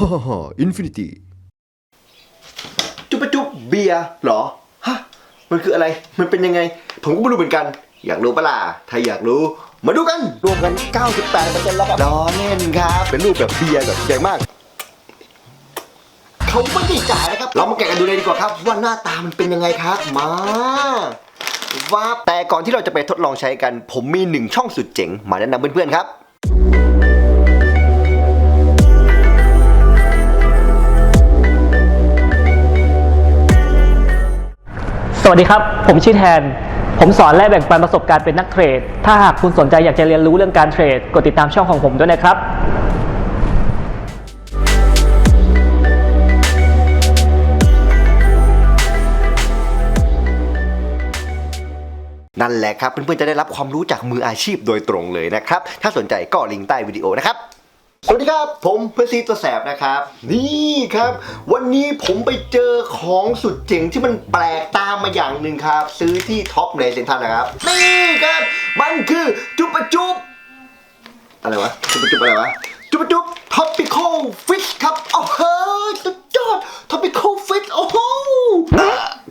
ฮ่าฮ่าฮ่าอินฟินิตี้จุบปะจุบเบียร์เหรอ ฮะ มันคืออะไร มันเป็นยังไง ผมก็ไม่รู้เหมือนกัน อยากรู้ปะล่ะ ถ้าอยากรู้ มาดูกัน รวมกัน 98%แล้วครับล้อเล่นครับ เป็นรูปแบบเบียร์แบบใหญ่มาก เขาไม่ได้จ่ายนะครับ เรามาแกะกันดูเลยดีกว่าครับ ว่าหน้าตามันเป็นยังไงครับ มา ว่าแต่ก่อนที่เราจะไปทดลองใช้กัน ผมมีหนึ่งช่องสุดเจ๋ง มาแนะนำเพื่อนๆครับ วัสดีครับ ผมชื่อแทน ผมสอนและแบ่งปันประสบการณ์เป็นนักเทรด ถ้าหากคุณสนใจอยากจะเรียนรู้เรื่องการเทรด กดติดตามช่องของผมด้วยนะครับนั่นแหละครับเพื่อนๆจะได้รับความรู้จากมืออาชีพโดยตรงเลยนะครับ ถ้าสนใจก็ลิงก์ใต้วิดีโอนะครับ สวัสดีครับ ผมเพื่อซีตัวแสบนะครับ นี่ครับ วันนี้ผมไปเจอของสุดเจ๋งที่มันแปลกตามมาอย่างหนึ่งครับ ซื้อที่ท็อปในเซ็นทรัลนะครับ นี่ครับ มันคือจุบปจุบอะไรวะ จุบปจุบอะไรวะ จุบปจุบท็อปปิคอลฟิชครับโอ้โหสุดยอดท็อปปิคอลฟิชโอ้โห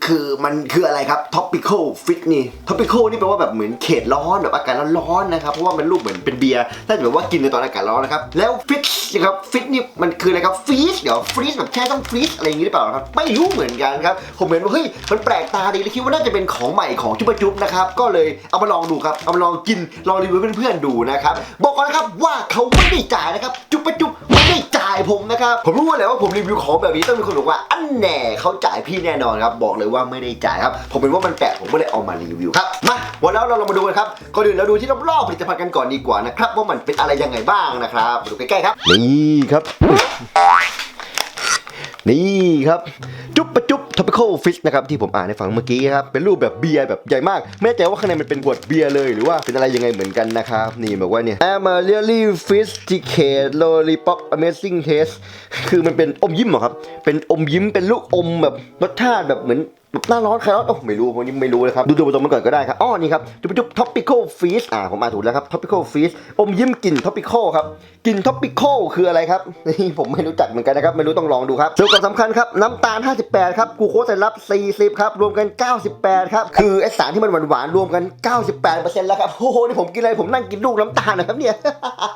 คือมันคืออะไรครับ ท็อปปิคอลฟิชนี่ท็อปปิคอลนี่แปลว่าแบบเหมือนเขตร้อนแบบอากาศร้อนๆนะครับ เพราะว่ามันรูปเหมือนเป็นเบียร์ ถ้าแบบว่ากินในตอนอากาศร้อนนะครับ แล้วฟิชนะครับฟิชนี่มันคืออะไรครับฟรีซเดี๋ยวฟรีซแบบแช่ต้องฟรีซอะไรอย่างนี้หรือเปล่าครับ ไม่รู้เหมือนกันครับ ผมเห็นว่าเฮ้ย มันแปลกตาดีเลยคิดว่าน่าจะเป็นของใหม่ของจุ๊บจุบนะครับ ก็เลยเอามาลองดูครับ เอามาลองกิน ลองรีวิวเพื่อนๆดูนะครับ บอกก่อนนะครับว่าเขาไม่ได้จ่ายนะครับ จุ๊บจุบ ไม่ได้จ่ายผมนะครับ ผมรู้แหละว่าผมรีวิวของแบบนี้ต้องมีคนบอกว่าอันแน่เขาจ่ายพี่แน่นอนครับ บอกเลยว่าไม่ได้จ่ายครับ ผมเป็นว่ามันแปลกผมก็เลยเอามารีวิวครับ มาวันแล้วเราลองมาดูกันครับ ก่อนอื่นเราดูที่รอบๆผลิตภัณฑ์กันก่อนดีกว่านะครับว่ามันเป็นอะไรยังไงบ้างนะครับ ดูใกล้ๆครับ นี่ครับ นี่ครับ จุ๊บปะจุ๊บ topical fish นะครับ ที่ผมอ่านในฝังเมื่อกี้ครับ เป็นรูปแบบเบียร์แบบใหญ่มาก ไม่แน่ใจว่าข้างในมันเป็นขวดเบียร์เลย หรือว่าเป็นอะไรยังไงเหมือนกันนะครับ นี่บอกว่าเนี่ย I'm a really fish ticket lollipop amazing taste คือมันเป็นอมยิ้มเหรอครับ เป็นอมยิ้มเป็นลูกอมแบบรสชาติแบบเหมือนหน้าร้อนใครร้อนโอ้ไม่รู้วันนี้ไม่รู้เลยครับ ดูตัวผสมมันก่อนก็ได้ครับอ้อนี่ครับจุ๊บจุ๊บ topical fish อ่าผมอ่านถูกแล้วครับ topical fish อมยิ้มกลิ่น topical ครับกลิ่น topical คืออะไรครับนี่ผมไม่รู้จักเหมือนกันนะครับ ไม่รู้ต้องลองดูครับส่วนสำคัญครับ น้ำตาล 58 ครับกูโคสไซรัป40 ครับ รวมกัน 98 ครับ คือไอสารที่มันหวานๆรวมกัน 98%แล้วครับโอ้โหนี่ผมกินอะไรผมนั่งกินลูกน้ำตาลนะครับเนี่ย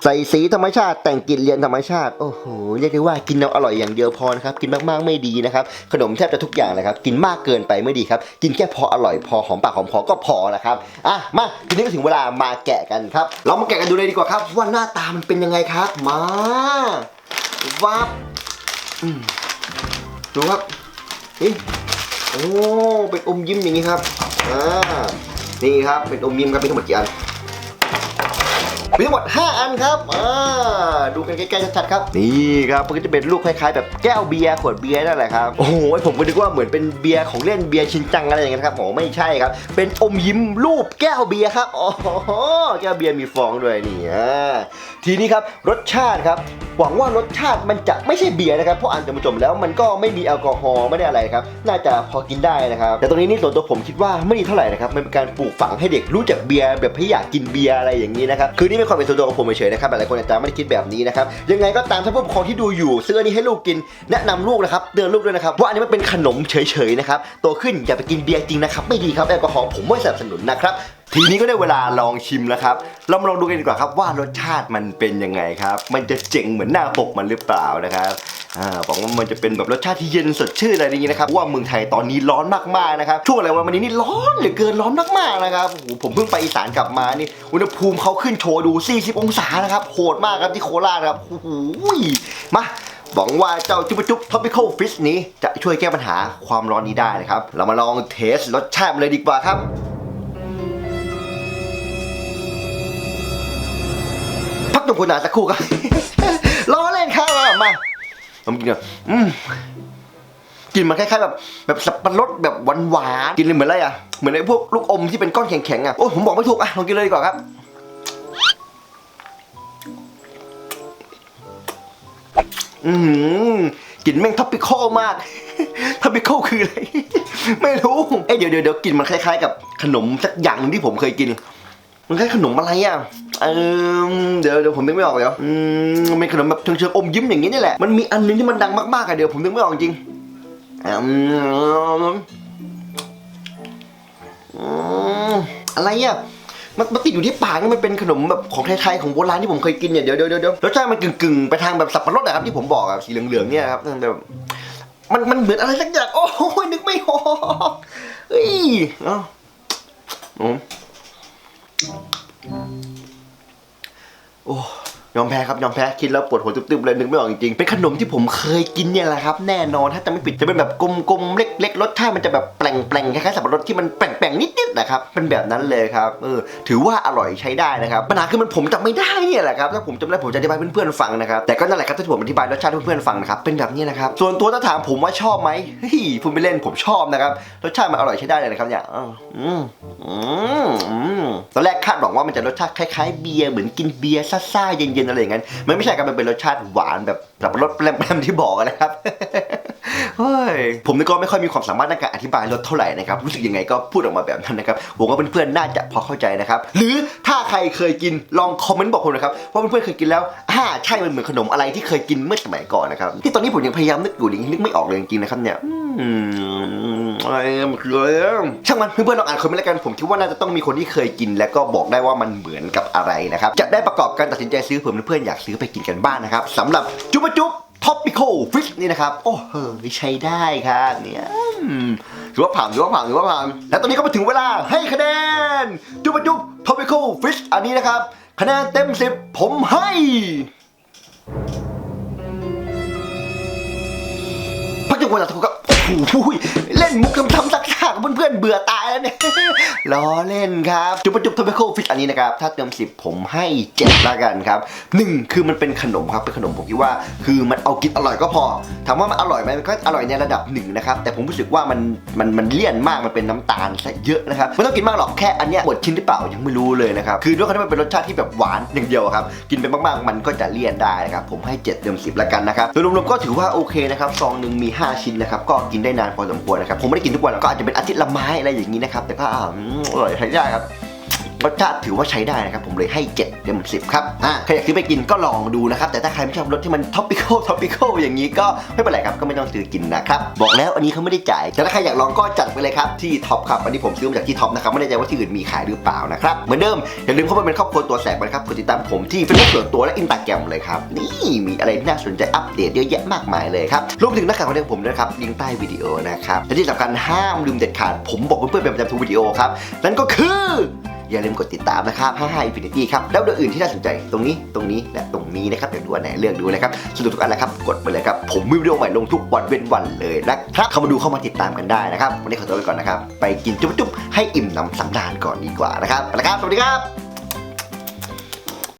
ใส่สีธรรมชาติแต่งกลิ่นเรียนธรรมชาติโอ้โหเรียกได้ว่ากินเอาอร่อยอย่างเดียวพอนะครับกินมากๆไม่ดีนะครับขนมแทบจะทุกอย่างเลยครับกินมากเกินไปไม่ดีครับ กินแค่พออร่อยพอหอมปากหอมคอก็พอนะครับอะมาทีนี้ก็ถึงเวลามาแกะกันครับ เรามาแกะกันดูเลยดีกว่าครับว่าหน้าตามันเป็นยังไงครับ มาวับดูครับเฮ้ยโอ้เป็นอมยิ้มอย่างนี้ครับอ่านี่ครับเป็นอมยิ้มครับมีทั้งหมดกี่อัน มีทั้งหมด 5 อันครับอ่าดูกันใกล้ๆชัดๆครับนี่ครับมันก็จะเป็นรูปคล้ายๆ แบบแก้วเบียร์ขวดเบียร์นั่นแหละครับโอ้โหผมก็นึกว่าเหมือนเป็นเบียร์ของเล่นเบียร์ชินจังอะไรอย่างเงี้ยครับโอ้ไม่ใช่ครับ เป็นอมยิ้มรูปแก้วเบียร์ครับอ๋อแก้วเบียร์มีฟองด้วยนี่อ่าทีนี้ครับรสชาติครับหวังว่ารสชาติมันจะไม่ใช่เบียร์นะครับเพราะอ่านจากมาจมแล้วมันก็ไม่มีแอลกอฮอล์ไม่ได้อะไรครับน่าจะพอกินได้นะครับแต่ตรงนี้นี่ส่วนตัวผมคิดว่าไม่ดีเท่าไหร่นะครับมันเป็นการปลูกฝังให้เด็กรู้จักเบียร์แบบให้อยากกินเบียร์อะไรอย่างนี้นะครับคือนี่เป็นความเป็นส่วนตัวของผมเฉยๆนะครับหลายๆคนอาจจะไม่ได้คิดแบบนี้นะครับยังไงก็ตามถ้าผู้ปกครองที่ดูอยู่ซื้ออันนี้ให้ลูกกินแนะนำลูกนะครับเตือนลูกด้วยนะครับว่าอันนี้มันเป็นขนมเฉยๆนะครับโตขึ้นอย่าไปกินเบียร์จริงนะครับไม่ดีครับแอลกอฮอล์ผมไม่สนับสนุนนะครับ ทีนี้ก็ได้เวลาลองชิมแล้วครับ เรามาลองดูกันดีกว่าครับว่ารสชาติมันเป็นยังไงครับ มันจะเจ๋งเหมือนหน้าปกมันหรือเปล่านะครับอบอกว่ามันจะเป็นแบบรสชาติที่เย็นสดชื่นอะไรอย่างนี้นะครับเพราะว่าเมืองไทยตอนนี้ร้อนมากๆนะครับช่วงอะไรวันนี้นี่ร้อนเหลือเกินร้อนมากๆนะครับโอ้โหผมเพิ่งไปอีสานกลับมานี่อุณหภูมิเขาขึ้นโชว์ดู 40 องศานะครับโหดมากครับที่โคราชครับโอ้โหมาหวังว่าเจ้าจุ๊บจุ๊บ topical fish นี้จะช่วยแก้ปัญหาความร้อนนี้ได้นะครับ เรามาลองเทสรสชาติเลยดีกว่าครับ พักตรงคุณนาสักครู่ครับรอเล่นครับมามาผมกินก่อนอืมกลินมันคล้ายๆแบบแบบสับปะรดแบบหวานๆกินเลยเหมือนอะไรอะเหมือนไอ้พวกลูกอมที่เป็นก้อนแข็งๆอะโอ้ผมบอกไม่ถูกอะลองกินเลยดีกว่าครับอืมกลิ่นแม่งท็อปปิคอลมากท็อปปิคอลคืออะไร ไม่รู้เอ้เดี๋ยวเดี๋ยวเดี๋ยวกลิ่นมันคล้ายๆ กับขนมสักอย่างที่ผมเคยกิน มันคล้ายขนมอะไรอะ เออเดี๋ยวเดี๋ยวผมนึกไม่ออกเลยอืมมันเป็นขนมแบบเชิงๆอมยิ้มอย่างนี้นี่แหละ มันมีอันนึงที่มันดังมากๆอะเดี๋ยวผมนึกไม่ออกจริงอืมอืมอะไรอะมันมันติดอยู่ที่ปากมันเป็นขนมแบบของไทยๆของโบราณที่ผมเคยกินเนี่ยเดี๋ยวเดี๋ยวเดี๋ยวรสชาติมันกึ่งๆไปทางแบบสับปะรดอะครับที่ผมบอกอะสีเหลืองๆเนี่ยครับแบบมันมันเหมือนอะไรสักอย่างโอ้ยนึกไม่ออกเฮ้ยเอ้าอืม โอ้ยอมแพ้ครับยอมแพ้คิดแล้วปวดหัวตึ๊บๆเลยนึกไม่ออกจริงๆเป็นขนมที่ผมเคยกินเนี่ยแหละครับ แน่นอนถ้าจะไม่ผิดจะเป็นแบบกลมๆเล็กๆรสชาติมันจะแบบแปลงๆคล้ายๆสับปะรดที่มันแปลงๆนิดๆนะครับเป็นแบบนั้นเลยครับเออถือว่าอร่อยใช้ได้นะครับปัญหาคือมันผมจำไม่ได้เนี่ยแหละครับถ้าผมจำได้ผมจะอธิบายเพื่อนๆฟังนะครับแต่ก็นั่นแหละครับที่ผมอธิบายรสชาติเพื่อนๆฟังนะครับเป็นแบบนี้นะครับส่วนตัวถ้าถามผมว่าชอบไหมเฮ้ยพูดไปเล่นผมชอบนะครับรสชาติมันอร่อยใช้ได้เลยนะครับเนี่ยอืมอืม ตอนแรกคาดหวังว่ามันจะรสชาติคล้ายๆเบียร์เหมือนกินเบียร์ซ่าๆเย็นๆอะไรอย่างนั้นมันไม่ใช่ครับมันเป็นรสชาติหวานแบบแบบรสแปลมๆที่บอกนะครับเฮ้ยผมนี่ก็ไม่ค่อยมีความสามารถในการอธิบายรสเท่าไหร่นะครับ รู้สึกยังไงก็พูดออกมาแบบนั้นนะครับหวังว่าเพื่อนๆน่าจะพอเข้าใจนะครับ หรือถ้าใครเคยกินลองคอมเมนต์บอกผมนะครับว่าเพื่อนๆเคยกินแล้วอ่าใช่มันเหมือนขนมอะไรที่เคยกินเมื่อสมัยก่อนนะครับที่ตอนนี้ผมยังพยายามนึกอยู่ยังนึกไม่ออกเลยจริงๆนะครับเนี่ย อะไรมันคืออะไรช่างมันเพื่อนๆลองอ่านคอมเมนต์แล้วกันผมคิดว่าน่าจะต้องมีคนที่เคยกิน แล้วก็บอกได้ว่ามันเหมือนกับอะไรนะครับจะได้ประกอบการตัดสินใจซื้อเผื่อเพื่อนๆอยากซื้อไปกินกันบ้างนะครับสำหรับจุ๊บจุ๊บ topical fish นี่นะครับโอ้เฮ้ยใช้ได้ครับเนี่ยถือว่าผ่านถือว่าผ่านถือว่าผ่านและตอนนี้ก็มาถึงเวลาให้คะแนน จุ๊บจุ๊บ topical fish อันนี้นะครับ คะแนนเต็ม10ผมให้พักจังหวะทุกครับโอ้โห เล่นมุกทำๆซักๆกับเพื่อนๆเบื่อตายแล้วเนี่ย ล้อเล่นครับจุบจุบทอมเบโคฟิชอันนี้นะครับ ถ้าเติม 10 ผมให้7ละกันครับหนึ่งคือมันเป็นขนมครับ เป็นขนมผมคิดว่า คือมันเอากินอร่อยก็พอถามว่ามันอร่อยไหมมันก็อร่อยในระดับหนึ่งนะครับ แต่ผมรู้สึกว่ามันมันมันเลี่ยนมากมันเป็นน้ำตาลซะเยอะนะครับไม่ต้องกินมากหรอกแค่อันเนี้ยหมดชิ้นหรือเปล่ายังไม่รู้เลยนะครับคือด้วยความที่มันเป็นรสชาติที่แบบหวานอย่างเดียวครับกินไปมากๆมันก็จะเลี่ยนได้นะครับผมให้7เต็ม10ละกันนะครับโดยรวมๆก็ถือว่าโอเคนะครับซองหนึ่งมี 5 ชิ้นนะครับก็กินได้นานพอสมควรนะครับผมไม่ได้กินทุกวันหรอกก็อาจจะเป็นอาทิตย์ละไม้อะไรอย่างนี้นะครับแต่ก็อ่าอืมอร่อยใช้ได้ครับ รสชาติถือว่าใช้ได้นะครับ ผมเลยให้ 7 เต็ม 10 ครับอ่าใครอยากซื้อไปกินก็ลองดูนะครับ แต่ถ้าใครไม่ชอบรสที่มันท็อปปิคอลท็อปปิคอลอย่างนี้ก็ไม่เป็นไรครับก็ไม่ต้องซื้อกินนะครับบอกแล้วอันนี้เขาไม่ได้จ่ายแต่ถ้าใครอยากลองก็จัดไปเลยครับที่ท็อปครับอันนี้ผมซื้อมาจากที่ท็อปนะครับไม่แน่ใจว่าที่อื่นมีขายหรือเปล่านะครับเหมือนเดิมอย่าลืมเข้ามาเป็นครอบครัวตัวแสบนะครับกดติดตามผมที่เฟซบุ๊กส่วนตัวและอินสตาแกรมเลยครับนี่มีอะไรที่น่าสนใจอัปเดตเยอะแยะมากมายเลยครับรวมถึงน้าข่าวของผมด้วยนะครับลิงก์ใต้วิดีโอนะครับและที่สำคัญห้ามลืมเด็ดขาดผมบอกเพื่อนๆเป็นประจำทุกวิดีโอครับนั่นก็คือ อย่าลืมกดติดตามนะครับ55 Infinity ครับ แล้วเรื่องอื่นที่น่าสนใจตรงนี้ตรงนี้และตรงนี้นะครับเดี๋ยวดูอันไหนเลือกดูนะครับสนุกทุกอันนะครับกดไปเลยครับผมมีวิดีโอใหม่ลงทุกวันเว้นวันเลยนะครับเข้ามาดูเข้ามาติดตามกันได้นะครับวันนี้ขอตัวไปก่อนนะครับไปกินจุ๊บๆให้อิ่มหนำสำราญก่อนดีกว่านะครับไปแล้วครับสวัสดีครับ